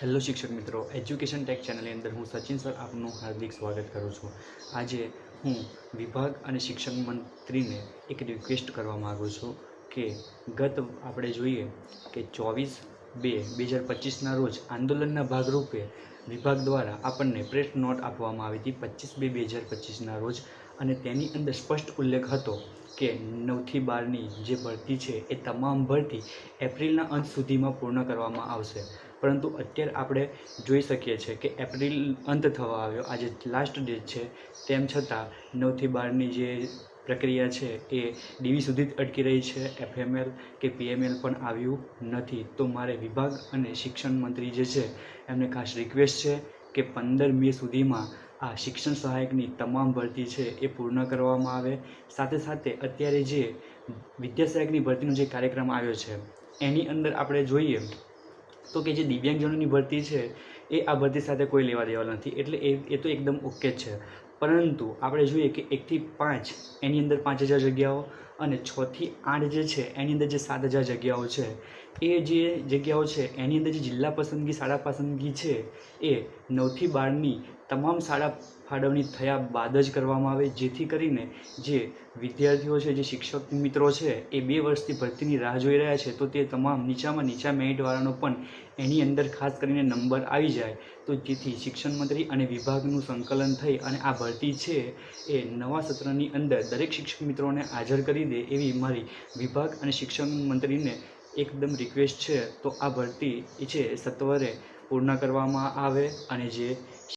Hello શિક્ષક મિત્રો education tech ચેનલની અંદર હું સચિન સર આપનું હાર્દિક સ્વાગત કરું છું. આજે હું વિભાગ અને શિક્ષણ મંત્રીને એક રિક્વેસ્ટ કરવા માગું છું કે ગત આપણે જોઈએ કે ચોવીસ બે બે હજાર પચીસના રોજ આંદોલનના ભાગરૂપે વિભાગ દ્વારા આપણને પ્રેસ નોટ આપવામાં આવી હતી પચીસ બે બે હજાર પચીસના રોજ. અને તેની અંદર સ્પષ્ટ ઉલ્લેખ હતો કે નવથી બારની જે ભરતી છે એ તમામ ભરતી એપ્રિલના અંત સુધીમાં પૂર્ણ કરવામાં આવશે. પરંતુ અત્યારે આપણે જોઈ શકીએ છીએ કે એપ્રિલ અંત થવા આવ્યો. આજે લાસ્ટ ડેટ છે. તેમ છતાં નવથી બારની જે પ્રક્રિયા છે એ ડીવી સુધી જ અટકી રહી છે. એફએમએલ કે પીએમએલ પણ આવ્યું નથી. તો મારે વિભાગ અને શિક્ષણ મંત્રી જે છે, એમને ખાસ રિક્વેસ્ટ છે કે પંદર મે સુધીમાં આ શિક્ષણ સહાયકની તમામ ભરતી છે એ પૂર્ણ કરવામાં આવે. સાથે સાથે અત્યારે જે વિદ્યા સહાયકની ભરતીનો જે કાર્યક્રમ આવ્યો છે, એની અંદર આપણે જોઈએ તો કે જે દિવ્યાંગજનોની ભરતી છે, એ આ ભરતી સાથે કોઈ લેવા દેવા નથી. એટલે એ એ તો એકદમ ઓકે જ છે. પરંતુ આપણે જોઈએ કે એકથી પાંચ એની અંદર પાંચ હજાર જગ્યાઓ અને છથી આઠ જે છે, એની અંદર જે સાત હજાર જગ્યાઓ છે, એ જે જગ્યાઓ છે, એની અંદર જે જિલ્લા પસંદગી, શાળા પસંદગી છે, એ નવથી બારની તમામ શાળા ફાળવણી થયા બાદ જ કરવામાં આવે, જેથી કરીને જે વિદ્યાર્થીઓ છે, જે શિક્ષક મિત્રો છે, એ બે વર્ષથી ભરતીની રાહ જોઈ રહ્યા છે, તો તે તમામ નીચામાં નીચા મેરિટવાળાનો પણ એની અંદર ખાસ કરીને નંબર આવી જાય. તો જેથી શિક્ષણ મંત્રી અને વિભાગનું સંકલન થઈ અને આ ભરતી છે એ નવા સત્રની અંદર દરેક શિક્ષક મિત્રોને હાજર કરી દે એવી મારી વિભાગ અને શિક્ષણ મંત્રીને એકદમ રિક્વેસ્ટ છે. તો આ ભરતી છે સત્વરે પૂર્ણ કરવામાં આવે અને જે